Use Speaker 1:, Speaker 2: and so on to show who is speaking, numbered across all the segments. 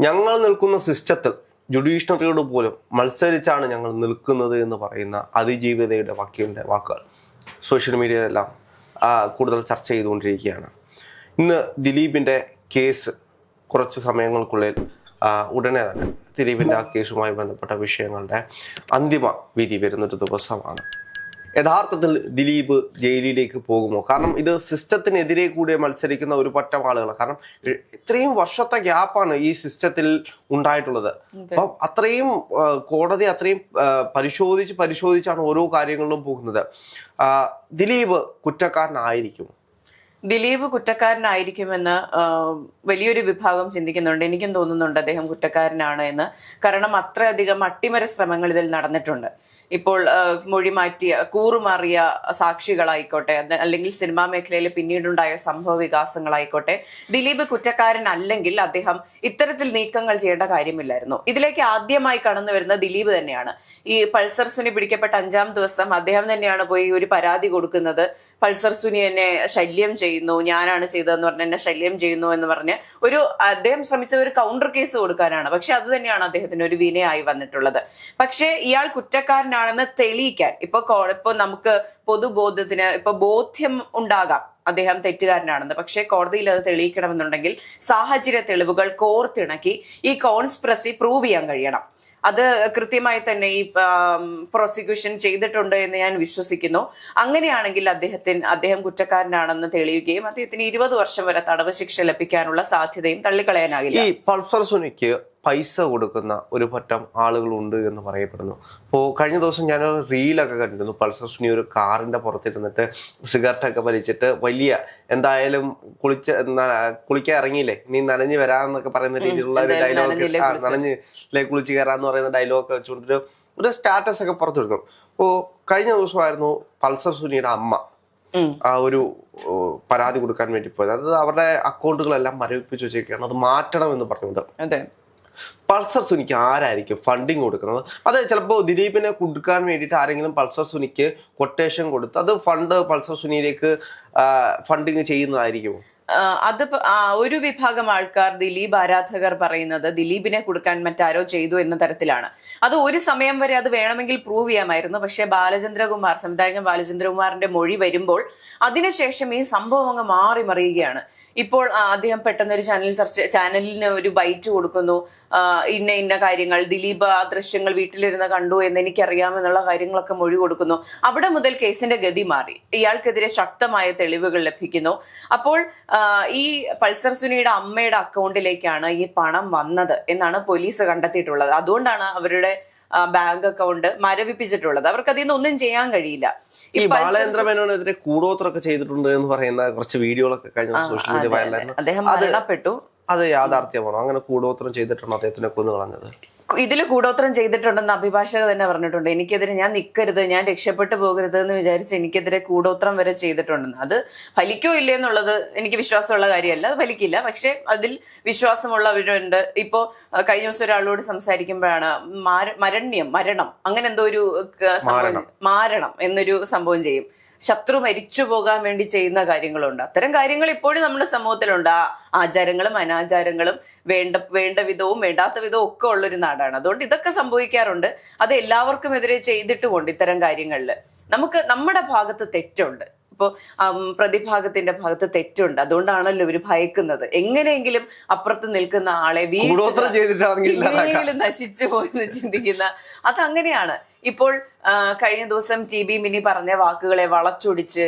Speaker 1: ഞങ്ങൾ നിൽക്കുന്ന സിസ്റ്റത്തിൽ ജുഡീഷ്യറിയോട് പോലും മത്സരിച്ചാണ് ഞങ്ങൾ നിൽക്കുന്നത് എന്ന് പറയുന്ന അതിജീവിതയുടെ വക്കീലിന്റെ വാക്കുകൾ. സോഷ്യൽ മീഡിയയിലെല്ലാം കൂടുതൽ ചർച്ച ചെയ്തുകൊണ്ടിരിക്കുകയാണ്. ഇന്ന് ദിലീപിന്റെ കേസ് കുറച്ച് സമയങ്ങൾക്കുള്ളിൽ ഉടനെ തന്നെ ദിലീപിന്റെ ആ കേസുമായി ബന്ധപ്പെട്ട വിഷയങ്ങളുടെ അന്തിമ വിധി വരുന്നൊരു ദിവസമാണ്. യഥാർത്ഥത്തിൽ ദിലീപ് ജയിലിലേക്ക് പോകുമോ? കാരണം ഇത് സിസ്റ്റത്തിനെതിരെ കൂടെ മത്സരിക്കുന്ന ഒരു പറ്റം ആളുകൾ കാരണം ഇത്രയും വർഷത്തെ ഗ്യാപ്പാണ് ഈ സിസ്റ്റത്തിൽ ഉണ്ടായിട്ടുള്ളത്. അപ്പം അത്രയും കോടതി അത്രയും പരിശോധിച്ച് പരിശോധിച്ചാണ് ഓരോ കാര്യങ്ങളിലും പോകുന്നത്. ദിലീപ് കുറ്റക്കാരനായിരിക്കും
Speaker 2: ദിലീപ് കുറ്റക്കാരനായിരിക്കുമെന്ന് വലിയൊരു വിഭാഗം ചിന്തിക്കുന്നുണ്ട്. എനിക്കും തോന്നുന്നുണ്ട് അദ്ദേഹം കുറ്റക്കാരനാണ് എന്ന്. കാരണം അത്രയധികം അട്ടിമര ശ്രമങ്ങൾ ഇതിൽ നടന്നിട്ടുണ്ട്. ഇപ്പോൾ മൊഴി മാറ്റിയ കൂറുമാറിയ സാക്ഷികളായിക്കോട്ടെ അല്ലെങ്കിൽ സിനിമാ മേഖലയിൽ പിന്നീടുണ്ടായ സംഭവ വികാസങ്ങളായിക്കോട്ടെ ദിലീപ് കുറ്റക്കാരനല്ലെങ്കിൽ അദ്ദേഹം ഇത്തരത്തിൽ നീക്കങ്ങൾ ചെയ്യേണ്ട കാര്യമില്ലായിരുന്നു. ഇതിലേക്ക് ആദ്യമായി കടന്നു വരുന്ന ദിലീപ് തന്നെയാണ്. ഈ പൾസർ സുനി പിടിക്കപ്പെട്ട അഞ്ചാം ദിവസം അദ്ദേഹം തന്നെയാണ് പോയി ഒരു പരാതി കൊടുക്കുന്നത്. പൾസർ സുനി എന്നെ ശല്യം ചെയ്യുന്നു ഞാനാണ് ചെയ്തതെന്ന് പറഞ്ഞ് എന്നെ ശല്യം ചെയ്യുന്നു എന്ന് പറഞ്ഞ് ഒരു അദ്ദേഹം ശ്രമിച്ച ഒരു കൗണ്ടർ കേസ് കൊടുക്കാനാണ്. പക്ഷെ അത് തന്നെയാണ് അദ്ദേഹത്തിന് ഒരു വിനയായി വന്നിട്ടുള്ളത്. പക്ഷേ ഇയാൾ കുറ്റക്കാരനാണെന്ന് തെളിയിക്കാൻ. ഇപ്പൊ ഇപ്പൊ നമുക്ക് പൊതുബോധത്തിന് ഇപ്പൊ ബോധ്യം ഉണ്ടാകാം. അദ്ദേഹം തെറ്റുകാരനാണെന്ന്. പക്ഷേ കോടതിയിൽ അത് തെളിയിക്കണമെന്നുണ്ടെങ്കിൽ സാഹചര്യ തെളിവുകൾ കോർത്തിണക്കി ഈ കോൺസ്പ്രസി പ്രൂവ് ചെയ്യാൻ കഴിയണം. അത് കൃത്യമായി തന്നെ ഈ പ്രോസിക്യൂഷൻ ചെയ്തിട്ടുണ്ട് എന്ന് ഞാൻ വിശ്വസിക്കുന്നു. അങ്ങനെയാണെങ്കിൽ അദ്ദേഹത്തിന് അദ്ദേഹം കുറ്റക്കാരനാണെന്ന് തെളിയുകയും അദ്ദേഹത്തിന് ഇരുപത് വർഷം വരെ തടവ് ശിക്ഷ ലഭിക്കാനുള്ള സാധ്യതയും തള്ളിക്കളയാനാകില്ല.
Speaker 1: ഈ പൾസർ സുനിക്ക് പൈസ കൊടുക്കുന്ന ഒരു പറ്റം ആളുകളുണ്ട് എന്ന് പറയപ്പെടുന്നു. അപ്പോൾ കഴിഞ്ഞ ദിവസം ഞാൻ റീലൊക്കെ കണ്ടിരുന്നു. പൾസർ സുനി ഒരു കാറിന്റെ പുറത്തിരുന്നിട്ട് സിഗരറ്റൊക്കെ വലിച്ചിട്ട് വലിയ എന്തായാലും കുളിച്ച കുളിക്കാൻ ഇറങ്ങിയില്ലേ? നീ നനഞ്ഞു വരാന്നൊക്കെ പറയുന്ന രീതിയിലുള്ള ഒരു ഡയലോഗ്
Speaker 2: നനഞ്ഞ് കുളിച്ച്.
Speaker 1: കയറാന്ന് പറയുന്ന ഡയലോഗ് വെച്ചുകൊണ്ടൊരു ഒരു സ്റ്റാറ്റസ് ഒക്കെ പുറത്തിരുന്നു അപ്പോൾ കഴിഞ്ഞ ദിവസമായിരുന്നു പൾസർ സുനിയുടെ അമ്മ ആ ഒരു പരാതി കൊടുക്കാൻ വേണ്ടി പോയത്. അത് അവരുടെ അക്കൗണ്ടുകളെല്ലാം മരവിപ്പിച്ച് വെച്ചേക്കാണ്. അത് മാറ്റണം എന്ന് പറഞ്ഞുകൊണ്ട്. പൾസർ സുനിക്ക് ആരായിരിക്കും ഫണ്ടിങ് കൊടുക്കുന്നത്? അത് ചിലപ്പോൾ ദിലീപിനെ കൊടുക്കാൻ വേണ്ടിയിട്ട് ആരെങ്കിലും പൾസർ സുനിക്ക് കൊട്ടേഷൻ കൊടുത്ത് അത് ഫണ്ട് പൾസർ സുനിയിലേക്ക് ഫണ്ടിങ് ചെയ്യുന്നതായിരിക്കുമോ?
Speaker 2: അത് ഒരു വിഭാഗം ആൾക്കാർ ദിലീപ് ആരാധകർ പറയുന്നത് ദിലീപിനെ കൊടുക്കാൻ മറ്റാരോ ചെയ്തു എന്ന തരത്തിലാണ്. അത് ഒരു സമയം വരെ അത് വേണമെങ്കിൽ പ്രൂവ് ചെയ്യാമായിരുന്നു. പക്ഷേ ബാലചന്ദ്രകുമാർ സംവിധായകൻ ബാലചന്ദ്രകുമാറിന്റെ മൊഴി വരുമ്പോൾ അതിനുശേഷം ഈ സംഭവം അങ്ങ് മാറി മറിയുകയാണ്. ഇപ്പോൾ അദ്ദേഹം പെട്ടെന്ന് ഒരു ചാനൽ ചർച്ച ചാനലിന് ഒരു ബൈറ്റ് കൊടുക്കുന്നു. ഇന്ന ഇന്ന കാര്യങ്ങൾ ദിലീപ് ആ ദൃശ്യങ്ങൾ വീട്ടിലിരുന്ന് കണ്ടു എന്ന് എനിക്കറിയാമെന്നുള്ള കാര്യങ്ങളൊക്കെ മൊഴി കൊടുക്കുന്നു. അവിടെ മുതൽ കേസിന്റെ ഗതി മാറി. ഇയാൾക്കെതിരെ ശക്തമായ തെളിവുകൾ ലഭിക്കുന്നു. അപ്പോൾ ഈ പൾസർ സുനിയുടെ അമ്മയുടെ അക്കൗണ്ടിലേക്കാണ് ഈ പണം വന്നത് എന്നാണ് പോലീസ് കണ്ടെത്തിയിട്ടുള്ളത്. അതുകൊണ്ടാണ് അവരുടെ ബാങ്ക് അക്കൗണ്ട് മരവിപ്പിച്ചിട്ടുള്ളത്. അവർക്ക് അതിൽ നിന്ന് ഒന്നും ചെയ്യാൻ കഴിയില്ല.
Speaker 1: ഈ ബാലചന്ദ്ര മേനോനെതിരെ കൂടോത്രമൊക്കെ ചെയ്തിട്ടുണ്ട് എന്ന് പറയുന്ന കുറച്ച് വീഡിയോകളൊക്കെ കഴിഞ്ഞ സോഷ്യൽ മീഡിയ
Speaker 2: അദ്ദേഹം മരണപ്പെട്ടു.
Speaker 1: അത് യാഥാർത്ഥ്യമാണോ. അങ്ങനെ കൂടോത്രം ചെയ്തിട്ടുണ്ടോ അദ്ദേഹത്തിനെ കൊന്നു കളഞ്ഞത്
Speaker 2: ഇതിൽ കൂടോത്രം ചെയ്തിട്ടുണ്ടെന്ന് അഭിഭാഷക തന്നെ പറഞ്ഞിട്ടുണ്ട്. എനിക്കെതിരെ ഞാൻ നിൽക്കരുത് ഞാൻ രക്ഷപ്പെട്ടു പോകരുത് എന്ന് വിചാരിച്ച് എനിക്കെതിരെ കൂടോത്രം വരെ ചെയ്തിട്ടുണ്ടെന്ന്. അത് ഫലിക്കോ ഇല്ലേ എന്നുള്ളത് എനിക്ക് വിശ്വാസമുള്ള കാര്യമല്ല. അത് ഫലിക്കില്ല. പക്ഷെ അതിൽ വിശ്വാസമുള്ളവരുണ്ട്. ഇപ്പോ കഴിഞ്ഞ ദിവസം ഒരാളോട് സംസാരിക്കുമ്പോഴാണ് മരണ്യം മരണം അങ്ങനെ എന്തോ ഒരു സംഭവം മാരണം എന്നൊരു സംഭവം ചെയ്യും. ശത്രു മരിച്ചു പോകാൻ വേണ്ടി ചെയ്യുന്ന കാര്യങ്ങളുണ്ട്. അത്തരം കാര്യങ്ങൾ ഇപ്പോഴും നമ്മുടെ സമൂഹത്തിലുണ്ട്. ആ ആചാരങ്ങളും അനാചാരങ്ങളും വേണ്ട വേണ്ട വിധവും വേണ്ടാത്ത വിധവും ഒക്കെ ഉള്ളൊരു നാടാണ്. അതുകൊണ്ട് ഇതൊക്കെ സംഭവിക്കാറുണ്ട്. അത് എല്ലാവർക്കും എതിരെ ചെയ്തിട്ടുമുണ്ട് ഇത്തരം കാര്യങ്ങളിൽ. നമുക്ക് നമ്മുടെ ഭാഗത്ത് തെറ്റുണ്ട്. ഇപ്പോൾ പ്രതിഭാഗത്തിന്റെ ഭാഗത്ത് തെറ്റുണ്ട്. അതുകൊണ്ടാണല്ലോ ഇവർ ഭയക്കുന്നത്. എങ്ങനെയെങ്കിലും അപ്പുറത്ത് നിൽക്കുന്ന ആളെ വീട്ടിലും നശിച്ചു പോയെന്ന് ചിന്തിക്കുന്ന അതങ്ങനെയാണ്. ഇപ്പോൾ കഴിഞ്ഞ ദിവസം ടി ബി മിനി പറഞ്ഞ വാക്കുകളെ വളച്ചൊടിച്ച്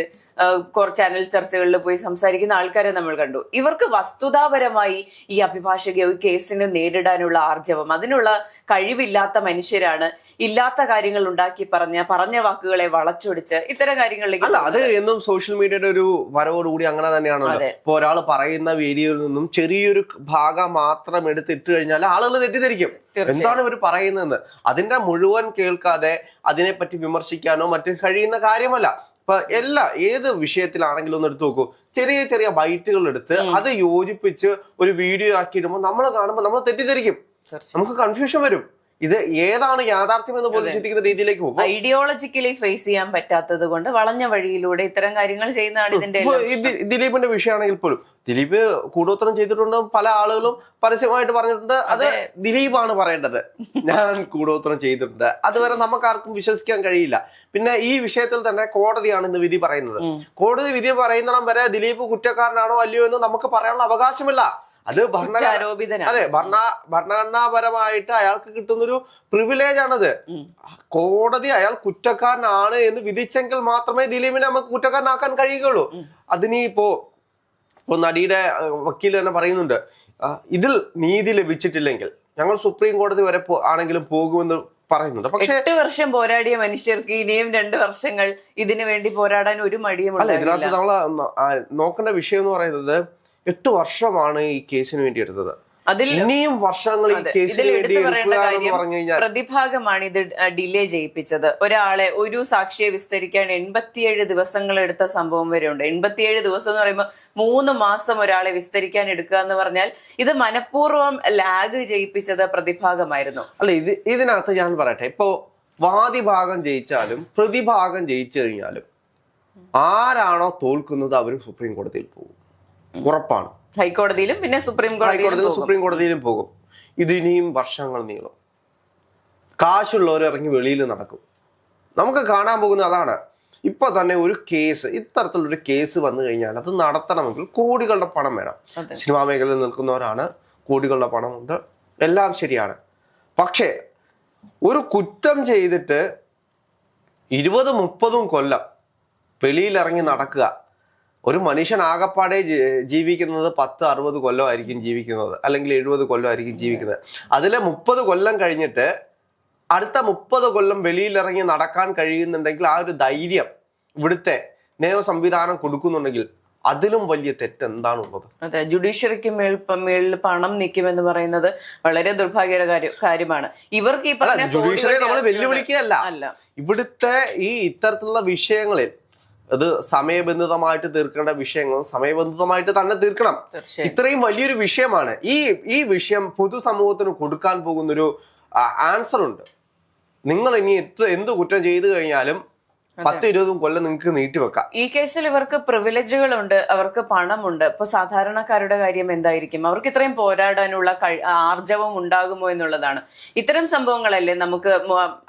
Speaker 2: ചാനൽ ചർച്ചകളിൽ പോയി സംസാരിക്കുന്ന ആൾക്കാരെ നമ്മൾ കണ്ടു. ഇവർക്ക് വസ്തുതാപരമായി ഈ അഭിഭാഷക ഒരു കേസിനെ നേരിടാനുള്ള ആർജവം അതിനുള്ള കഴിവില്ലാത്ത മനുഷ്യരാണ് ഇല്ലാത്ത കാര്യങ്ങൾ ഉണ്ടാക്കി പറഞ്ഞ പറഞ്ഞ വാക്കുകളെ വളച്ചൊടിച്ച് ഇത്തരം കാര്യങ്ങളിലേക്ക്
Speaker 1: അല്ല അത് എന്നും സോഷ്യൽ മീഡിയയുടെ ഒരു വരവോടുകൂടി അങ്ങനെ തന്നെയാണല്ലോ.
Speaker 2: അതെ.
Speaker 1: ഇപ്പൊ ഒരാൾ പറയുന്ന വീഡിയോയിൽ നിന്നും ചെറിയൊരു ഭാഗം മാത്രം എടുത്ത് ഇട്ട് കഴിഞ്ഞാൽ ആളുകൾ തെറ്റിദ്ധരിക്കും. എന്താണ് ഇവർ പറയുന്നതെന്ന്? അതിന്റെ മുഴുവൻ കേൾക്കാതെ അതിനെപ്പറ്റി വിമർശിക്കാനോ മറ്റു കഴിയുന്ന കാര്യമല്ല. ഇപ്പൊ എല്ലാ ഏത് വിഷയത്തിലാണെങ്കിലും ഒന്ന് എടുത്തു നോക്കൂ. ചെറിയ ചെറിയ ബൈറ്റുകൾ എടുത്ത് അത് യോജിപ്പിച്ച് ഒരു വീഡിയോ ആക്കി ഇടുമ്പോൾ നമ്മൾ കാണുമ്പോൾ നമ്മൾ തെറ്റിദ്ധരിക്കും. നമുക്ക് കൺഫ്യൂഷൻ വരും. ഇത് ഏതാണ് യാഥാർത്ഥ്യം എന്ന് പോലും ചിന്തിക്കുന്ന രീതിയിലേക്ക് പോകും.
Speaker 2: ഐഡിയോളജിക്കലി ഫേസ് ചെയ്യാൻ പറ്റാത്തത് കൊണ്ട് വളഞ്ഞ വഴിയിലൂടെ ഇത്തരം കാര്യങ്ങൾ ചെയ്യുന്നതാണ് ഇതിന്റെ
Speaker 1: ദിലീപിന്റെ വിഷയമാണെങ്കിൽ പോലും ദിലീപ് കൂടോത്രം ചെയ്തിട്ടുണ്ട് പല ആളുകളും പരസ്യമായിട്ട് പറഞ്ഞിട്ടുണ്ട്. അത് ദിലീപാണ് പറയേണ്ടത്. ഞാൻ കൂടോത്രം ചെയ്തിട്ടുണ്ട്. അതുവരെ നമുക്ക് ആർക്കും വിശ്വസിക്കാൻ കഴിയില്ല. പിന്നെ ഈ വിഷയത്തിൽ തന്നെ കോടതിയാണ് ഇന്ന് വിധി പറയുന്നത്. കോടതി വിധി പറയുന്നിടം വരെ ദിലീപ് കുറ്റക്കാരനാണോ അല്ലയോ എന്ന് നമുക്ക് പറയാനുള്ള അവകാശമില്ല. അത്. അതെ ഭരണ ഭരണഘടനാപരമായിട്ട് അയാൾക്ക് കിട്ടുന്നൊരു പ്രിവിലേജ് ആണത്. കോടതി അയാൾ കുറ്റക്കാരനാണ് എന്ന് വിധിച്ചെങ്കിൽ മാത്രമേ ദിലീപിനെ നമുക്ക് കുറ്റക്കാരനാക്കാൻ കഴിയുകയുള്ളൂ. അതിനിപ്പോ ഇപ്പൊ നടിയുടെ വക്കീൽ തന്നെ പറയുന്നുണ്ട്. ഇതിൽ നീതി ലഭിച്ചിട്ടില്ലെങ്കിൽ ഞങ്ങൾ സുപ്രീം കോടതി വരെ ആണെങ്കിലും പോകുമെന്ന് പറയുന്നുണ്ട്. പക്ഷേ
Speaker 2: എട്ട് വർഷം പോരാടിയ മനുഷ്യർക്ക് ഇനിയും രണ്ട് വർഷങ്ങൾ ഇതിനു വേണ്ടി പോരാടാൻ ഒരു മടിയും
Speaker 1: അല്ല ഇതിനകത്ത് നമ്മൾ നോക്കേണ്ട വിഷയം എന്ന് പറയുന്നത് എട്ട് വർഷമാണ് ഈ കേസിന് വേണ്ടി എടുത്തത്.
Speaker 2: അതിൽ
Speaker 1: ഇനിയും വർഷങ്ങൾ ഈ
Speaker 2: അതെ.
Speaker 1: വേണ്ടി
Speaker 2: എടുത്തു പറയേണ്ട കാര്യം പ്രതിഭാഗമാണ് ഇത് ഡിലേ ചെയ്യിപ്പിച്ചത്. ഒരാളെ ഒരു സാക്ഷിയെ വിസ്തരിക്കാൻ എൺപത്തിയേഴ് ദിവസങ്ങൾ എടുത്ത സംഭവം വരെ ഉണ്ട് എൺപത്തിയേഴ് ദിവസം എന്ന് പറയുമ്പോൾ മൂന്ന് മാസം ഒരാളെ വിസ്തരിക്കാൻ എടുക്കുക എന്ന് പറഞ്ഞാൽ ഇത് മനഃപൂർവം ലാഗ് ചെയ്യിപ്പിച്ചത് പ്രതിഭാഗമായിരുന്നു.
Speaker 1: അല്ല ഇത് ഇതിനകത്ത് ഞാൻ പറയട്ടെ. ഇപ്പോ വാദിഭാഗം ജയിച്ചാലും പ്രതിഭാഗം ജയിച്ചു കഴിഞ്ഞാലും ആരാണോ തോൽക്കുന്നത് അവരും സുപ്രീം കോടതിയിൽ പോകും. ഉറപ്പാണ്.
Speaker 2: ഹൈക്കോടതിയിലും പിന്നെ സുപ്രീം കോടതിയിലും.
Speaker 1: സുപ്രീം കോടതിയിലും പോകും. ഇത് ഇനിയും വർഷങ്ങൾ നീളും. കാശുള്ളവർ ഇറങ്ങി വെളിയിൽ നടക്കും. നമുക്ക് കാണാൻ പോകുന്നത് അതാണ്. ഇപ്പൊ തന്നെ ഒരു കേസ് ഇത്തരത്തിലൊരു കേസ് വന്നു കഴിഞ്ഞാൽ അത് നടത്തണമെങ്കിൽ കോടികളുടെ പണം വേണം. സിനിമാ മേഖലയിൽ നിൽക്കുന്നവരാണ് കോടികളുടെ പണമുണ്ട്. എല്ലാം ശരിയാണ്. പക്ഷേ ഒരു കുറ്റം ചെയ്തിട്ട് ഇരുപത് മുപ്പതും കൊല്ലം വെളിയിലിറങ്ങി നടക്കുക ഒരു മനുഷ്യൻ ആകപ്പാടെ ജീവിക്കുന്നത് പത്ത് അറുപത് കൊല്ലമായിരിക്കും ജീവിക്കുന്നത്. അല്ലെങ്കിൽ എഴുപത് കൊല്ലമായിരിക്കും ജീവിക്കുന്നത്. അതിലെ മുപ്പത് കൊല്ലം കഴിഞ്ഞിട്ട് അടുത്ത മുപ്പത് കൊല്ലം വെളിയിലിറങ്ങി നടക്കാൻ കഴിയുന്നുണ്ടെങ്കിൽ ആ ഒരു ധൈര്യം ഇവിടുത്തെ നിയമ സംവിധാനം കൊടുക്കുന്നുണ്ടെങ്കിൽ അതിലും വലിയ തെറ്റ് എന്താണുള്ളത്
Speaker 2: അതെ ജുഡീഷ്യറിക്ക് മേൽ മേളിൽ പണം നിൽക്കുമെന്ന് പറയുന്നത് വളരെ ദുർഭാഗ്യകര കാര്യമാണ്. ഇവർക്ക് ഈ
Speaker 1: ജുഡീഷ്യറിയെ നമ്മൾ വെല്ലുവിളിക്കുകയല്ല.
Speaker 2: അല്ല.
Speaker 1: ഇവിടുത്തെ ഈ ഇത്തരത്തിലുള്ള വിഷയങ്ങളിൽ അത് സമയബന്ധിതമായിട്ട് തീർക്കേണ്ട വിഷയങ്ങൾ സമയബന്ധിതമായിട്ട് തന്നെ തീർക്കണം. ഇത്രയും വലിയൊരു വിഷയമാണ്. ഈ ഈ വിഷയം പൊതുസമൂഹത്തിന് കൊടുക്കാൻ പോകുന്നൊരു ആൻസർ ഉണ്ട്. നിങ്ങൾ ഇനി എന്ത് കുറ്റം ചെയ്തു കഴിഞ്ഞാലും പത്ത് ഇരുപതും കൊല്ലം നിങ്ങൾക്ക് നീട്ടിവെക്കാം
Speaker 2: ഈ കേസിൽ ഇവർക്ക് പ്രിവിലേജുകളുണ്ട് അവർക്ക് പണമുണ്ട്. ഇപ്പൊ സാധാരണക്കാരുടെ കാര്യം എന്തായിരിക്കും? അവർക്ക് ഇത്രയും പോരാടാനുള്ള ആർജവം ഉണ്ടാകുമോ എന്നുള്ളതാണ്. ഇത്തരം സംഭവങ്ങളല്ലേ നമുക്ക്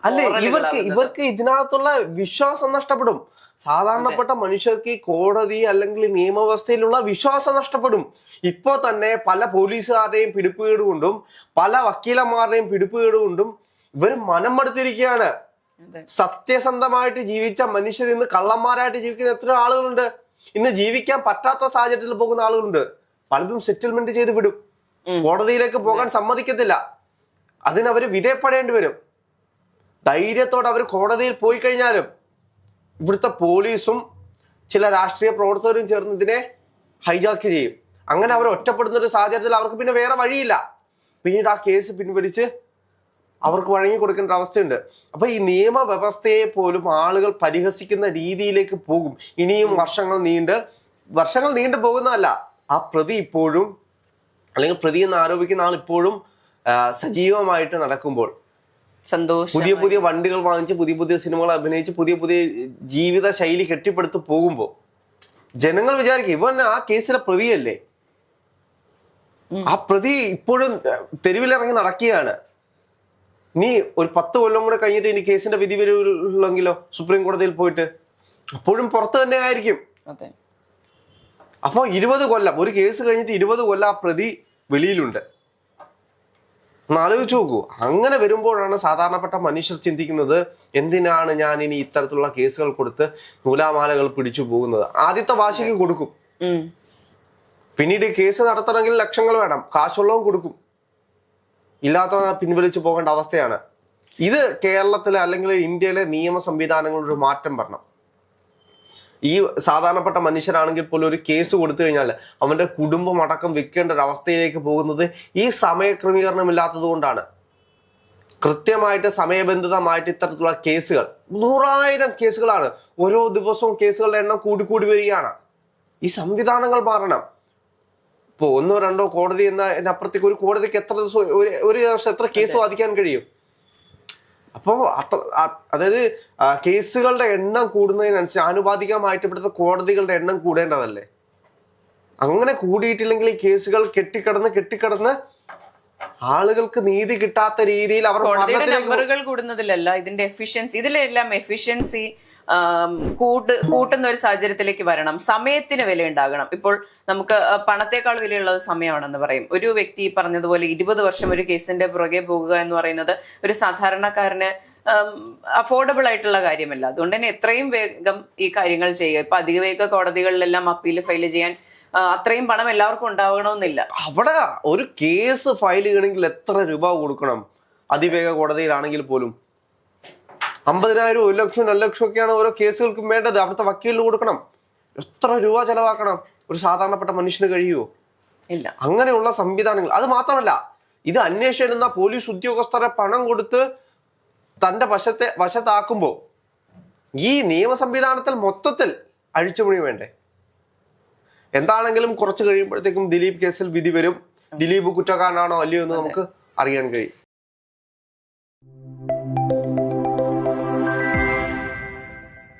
Speaker 1: അല്ലേ ഇവർക്ക് ഇവർക്ക് ഇതിനകത്തുള്ള വിശ്വാസം നഷ്ടപ്പെടും. സാധാരണപ്പെട്ട മനുഷ്യർക്ക് ഈ കോടതി അല്ലെങ്കിൽ നിയമവ്യവസ്ഥയിലുള്ള വിശ്വാസം നഷ്ടപ്പെടും. ഇപ്പോ തന്നെ പല പോലീസുകാരുടെയും പിടിപ്പുകേട് കൊണ്ടും പല വക്കീലന്മാരുടെയും പിടിപ്പുകേട് കൊണ്ടും ഇവർ മനം മടുത്തിരിക്കുകയാണ്. സത്യസന്ധമായിട്ട് ജീവിച്ച മനുഷ്യർ ഇന്ന് കള്ളന്മാരായിട്ട് ജീവിക്കുന്ന എത്ര ആളുകളുണ്ട്. ഇന്ന് ജീവിക്കാൻ പറ്റാത്ത സാഹചര്യത്തിൽ പോകുന്ന ആളുകളുണ്ട്. പലതും സെറ്റിൽമെന്റ് ചെയ്ത് വിടും. കോടതിയിലേക്ക് പോകാൻ സമ്മതിക്കത്തില്ല. അതിനവർ വിധേയപ്പെടേണ്ടി വരും. ധൈര്യത്തോടെ അവർ കോടതിയിൽ പോയി കഴിഞ്ഞാലും ഇവിടുത്തെ പോലീസും ചില രാഷ്ട്രീയ പ്രവർത്തകരും ചേർന്ന് ഇതിനെ ഹൈജാക്ക് ചെയ്യും. അങ്ങനെ അവർ ഒറ്റപ്പെടുന്ന ഒരു സാഹചര്യത്തിൽ അവർക്ക് പിന്നെ വേറെ വഴിയില്ല. പിന്നീട് ആ കേസ് പിൻവലിച്ച് അവർക്ക് വഴങ്ങി കൊടുക്കേണ്ട അവസ്ഥയുണ്ട് അപ്പൊ ഈ നിയമവ്യവസ്ഥയെ പോലും ആളുകൾ പരിഹസിക്കുന്ന രീതിയിലേക്ക് പോകും. ഇനിയും വർഷങ്ങൾ നീണ്ട് വർഷങ്ങൾ നീണ്ടു പോകുന്നതല്ല. ആ പ്രതി ഇപ്പോഴും അല്ലെങ്കിൽ പ്രതി എന്ന് ആരോപിക്കുന്ന ആൾ ഇപ്പോഴും സജീവമായിട്ട് നടക്കുമ്പോൾ
Speaker 2: സന്തോഷം
Speaker 1: പുതിയ പുതിയ വണ്ടികൾ വാങ്ങിച്ച് പുതിയ പുതിയ സിനിമകൾ അഭിനയിച്ച് പുതിയ പുതിയ ജീവിത ശൈലി കെട്ടിപ്പടുത്ത് പോകുമ്പോൾ ജനങ്ങൾ വിചാരിക്കും ഇവൻ ആ കേസിലെ പ്രതിയല്ലേ? ആ പ്രതി ഇപ്പോഴും തെരുവിലിറങ്ങി നടക്കുകയാണ്. നീ ഒരു പത്ത് കൊല്ലം കൂടെ കഴിഞ്ഞിട്ട് ഇനി കേസിന്റെ വിധി വരുള്ളെങ്കിലോ സുപ്രീം കോടതിയിൽ പോയിട്ട്? അപ്പോഴും പുറത്ത് തന്നെ ആയിരിക്കും. അപ്പോൾ ഇരുപത് കൊല്ലം ഒരു കേസ് കഴിഞ്ഞിട്ട് ഇരുപത് കൊല്ലം ആ പ്രതി വെളിയിലുണ്ട്. ഒന്ന് ആലോചിച്ച് നോക്കൂ. അങ്ങനെ വരുമ്പോഴാണ് സാധാരണപ്പെട്ട മനുഷ്യർ ചിന്തിക്കുന്നത് എന്തിനാണ് ഞാൻ ഇനി ഇത്തരത്തിലുള്ള കേസുകൾ കൊടുത്ത് നൂലാമാലകൾ പിടിച്ചു പോകുന്നത്? ആദ്യത്തെ വാശിക്ക് കൊടുക്കും. പിന്നീട് കേസ് നടത്തണമെങ്കിൽ ലക്ഷങ്ങൾ വേണം. കാശുള്ളവും കൊടുക്കും. ഇല്ലാത്തവ പിൻവലിച്ചു പോകേണ്ട അവസ്ഥയാണ്. ഇത് കേരളത്തിലെ അല്ലെങ്കിൽ ഇന്ത്യയിലെ നിയമ സംവിധാനങ്ങളൊരു ഒരു മാറ്റം വരണം. ഈ സാധാരണപ്പെട്ട മനുഷ്യരാണെങ്കിൽ പോലും ഒരു കേസ് കൊടുത്തു കഴിഞ്ഞാൽ അവന്റെ കുടുംബം അടക്കം വെക്കേണ്ട ഒരു അവസ്ഥയിലേക്ക് പോകുന്നത് ഈ സമയക്രമീകരണം ഇല്ലാത്തത് കൊണ്ടാണ്. കൃത്യമായിട്ട് സമയബന്ധിതമായിട്ട് ഇത്തരത്തിലുള്ള കേസുകൾ നൂറായിരം കേസുകളാണ്. ഓരോ ദിവസവും കേസുകളുടെ എണ്ണം കൂടിക്കൂടി കൂടി വരികയാണ്. ഈ സംവിധാനങ്ങൾ മാറണം. ഇപ്പോൾ ഒന്നോ രണ്ടോ കോടതി എന്ന അപ്പുറത്തേക്ക് ഒരു കോടതിക്ക് എത്ര ദിവസം ഒരു ഒരു ദിവസം എത്ര കേസ് വാദിക്കാൻ കഴിയും? അപ്പോൾ അത്ര അതായത് കേസുകളുടെ എണ്ണം കൂടുന്നതിനനുസരിച്ച് ആനുപാതികമായിട്ട് ഇവിടുത്തെ കോടതികളുടെ എണ്ണം കൂടേണ്ടതല്ലേ? അങ്ങനെ കൂടിയിട്ടില്ലെങ്കിൽ ഈ കേസുകൾ കെട്ടിക്കിടന്ന് കെട്ടിക്കിടന്ന് ആളുകൾക്ക് നീതി കിട്ടാത്ത രീതിയിൽ അവർ
Speaker 2: നമ്പറുകൾ കൂടുന്നതിലല്ല ഇതിന്റെ എഫിഷ്യൻസി ഇതിലെല്ലാം എഫിഷ്യൻസി കൂട്ട് കൂട്ടുന്ന ഒരു സാഹചര്യത്തിലേക്ക് വരണം. സമയത്തിന് വില ഉണ്ടാകണം. ഇപ്പോൾ നമുക്ക് പണത്തെക്കാൾ വിലയുള്ളത് സമയമാണെന്ന് പറയും. ഒരു വ്യക്തി പറഞ്ഞതുപോലെ ഇരുപത് വർഷം ഒരു കേസിന്റെ പുറകെ പോകുക എന്ന് പറയുന്നത് ഒരു സാധാരണക്കാരന് അഫോർഡബിൾ ആയിട്ടുള്ള കാര്യമല്ല. അതുകൊണ്ട് തന്നെ എത്രയും വേഗം ഈ കാര്യങ്ങൾ ചെയ്യുക. ഇപ്പൊ അതിവേഗ കോടതികളിലെല്ലാം അപ്പീൽ ഫയൽ ചെയ്യാൻ അത്രയും പണം എല്ലാവർക്കും ഉണ്ടാവണമെന്നില്ല.
Speaker 1: അവിടെ ഒരു കേസ് ഫയൽ ചെയ്യണമെങ്കിൽ എത്ര രൂപ കൊടുക്കണം? അതിവേഗ കോടതിയിലാണെങ്കിൽ പോലും. അമ്പതിനായിരം ഒരു ലക്ഷം രണ്ട് ലക്ഷം ഒക്കെയാണ് ഓരോ കേസുകൾക്കും വേണ്ടത്. അവിടുത്തെ വക്കീലിന് കൊടുക്കണം. എത്ര രൂപ ചെലവാക്കണം? ഒരു സാധാരണപ്പെട്ട മനുഷ്യന് കഴിയുമോ
Speaker 2: ഇല്ല.
Speaker 1: അങ്ങനെയുള്ള സംവിധാനങ്ങൾ. അത് മാത്രമല്ല ഇത് അന്വേഷിച്ചിരുന്ന പോലീസ് ഉദ്യോഗസ്ഥരെ പണം കൊടുത്ത് തന്റെ വശത്തെ വശത്താക്കുമ്പോൾ ഈ നിയമ സംവിധാനത്തിൽ മൊത്തത്തിൽ അഴിച്ചുപണി വേണ്ടേ? എന്താണെങ്കിലും കുറച്ച് കഴിയുമ്പോഴത്തേക്കും ദിലീപ് കേസിൽ വിധി വരും. ദിലീപ് കുറ്റക്കാരനാണോ അല്ലയോ എന്ന് നമുക്ക് അറിയാൻ കഴിയും.